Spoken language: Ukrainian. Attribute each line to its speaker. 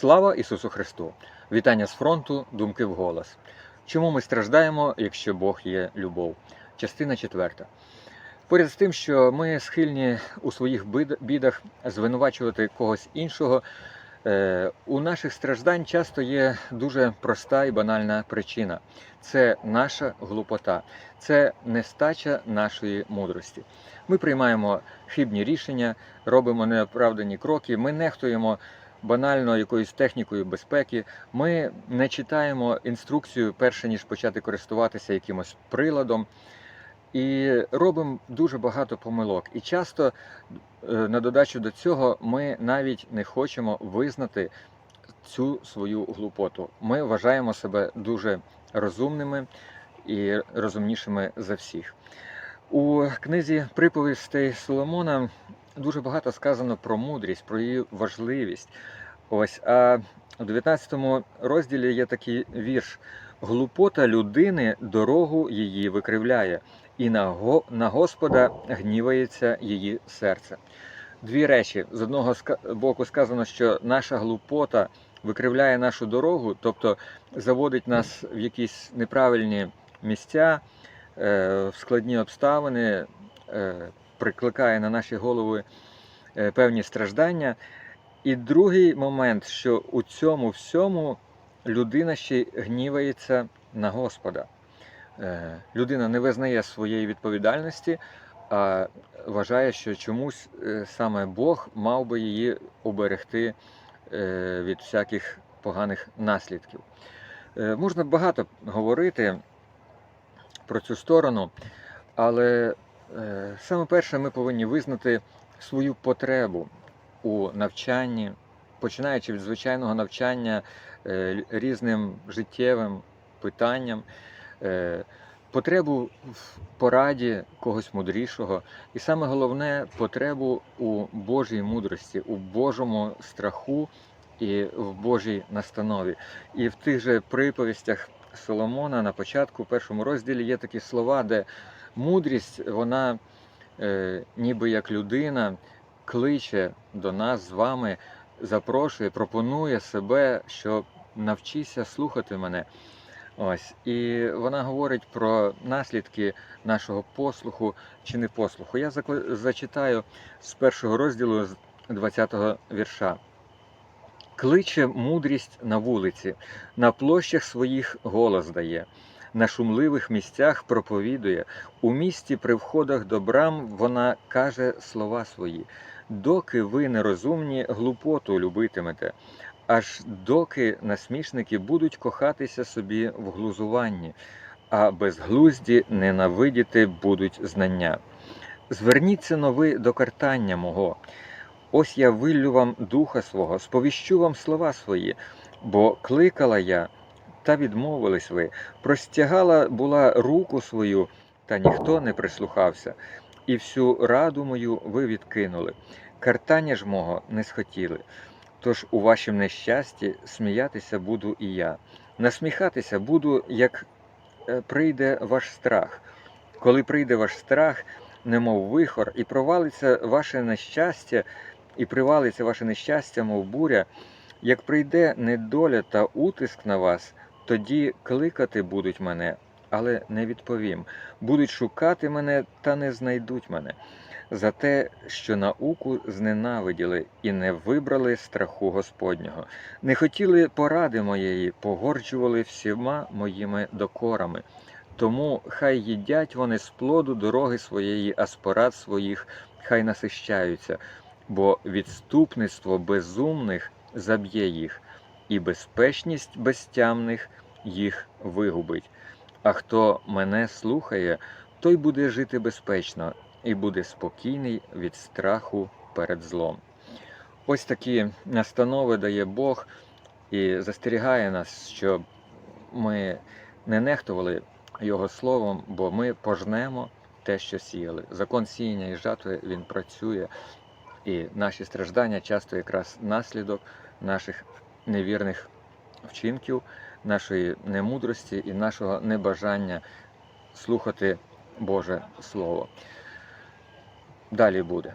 Speaker 1: Слава Ісусу Христу! Вітання з фронту, думки вголос. Чому ми страждаємо, якщо Бог є любов? Частина четверта. Поряд з тим, що ми схильні у своїх бідах звинувачувати когось іншого, е, у наших страждань часто є дуже проста і банальна причина: це наша глупота, це нестача нашої мудрості. Ми приймаємо хибні рішення, робимо неоправдані кроки, ми нехтуємо банально якоюсь технікою безпеки. Ми не читаємо інструкцію перше ніж почати користуватися якимось приладом. І робимо дуже багато помилок. І часто е, на додачу до цього ми навіть не хочемо визнати цю свою глупоту. Ми вважаємо себе дуже розумними і розумнішими за всіх. У книзі приповістей Соломона дуже багато сказано про мудрість, про її важливість. Ось, а у 19 розділі є такий вірш: глупота людини дорогу її викривляє, і на, го, на Господа гнівається її серце. Дві речі: з одного боку сказано, що наша глупота викривляє нашу дорогу, тобто заводить нас в якісь неправильні місця, е, в складні обставини, е, прикликає на наші голови е, певні страждання. І другий момент, що у цьому всьому людина ще гнівається на Господа. Е, Людина не визнає своєї відповідальності, а вважає, що чомусь е, саме Бог мав би її оберегти від всяких поганих наслідків. Можна багато говорити про цю сторону, але саме перше ми повинні визнати свою потребу у навчанні, починаючи від звичайного навчання е, різним життєвим питанням, е, потребу в пораді когось мудрішого, і саме головне потребу у Божій мудрості, у Божому страху і в Божій настанові. І в тих же приповістях Соломона на початку, в першому розділі, є такі слова, де мудрість, вона е, ніби як людина кличе до нас з вами, запрошує, пропонує себе, що навчися слухати мене. Ось, і вона говорить про наслідки нашого послуху чи непослуху. Я зачитаю з першого розділу з 20-го вірша. Кличе мудрість на вулиці, на площах своїх голос дає, на шумливих місцях проповідує, у місті при входах до брам вона каже слова свої. Доки ви нерозумні, глупоту любитимете, аж доки насмішники будуть кохатися собі в глузуванні, а безглузді ненавидіти будуть знання. Зверніться нови до картання мого. Ось я виллю вам духа свого, сповіщу вам слова свої, бо кликала я, та відмовились ви, простягала була руку свою, та ніхто не прислухався, і всю раду мою ви відкинули. Картання ж мого не схотіли. Тож у вашім нещасті сміятися буду і я. Насміхатися буду, як е, прийде ваш страх. Коли прийде ваш страх, немов вихор, і провалиться ваше нещастя, і привалиться ваше нещастя, мов буря, як прийде недоля та утиск на вас, тоді кликати будуть мене, але не відповім. Будуть шукати мене та не знайдуть мене. За те, що науку зненавиділи і не вибрали страху Господнього, не хотіли поради моєї, погорджували всіма моїми докорами. Тому хай їдять вони з плоду дороги своєї, а з порад своїх хай насищаються, бо відступництво безумних заб'є їх, і безпечність безтямних їх вигубить. А хто мене слухає, той буде жити безпечно і буде спокійний від страху перед злом. Ось такі настанови дає Бог і застерігає нас, щоб ми не нехтували Його словом, бо ми пожнемо те, що сіяли. Закон сіяння і жатви він працює, і наші страждання часто якраз наслідок наших невірних вчинків, нашої немудрості і нашого небажання слухати Боже Слово. Далі буде.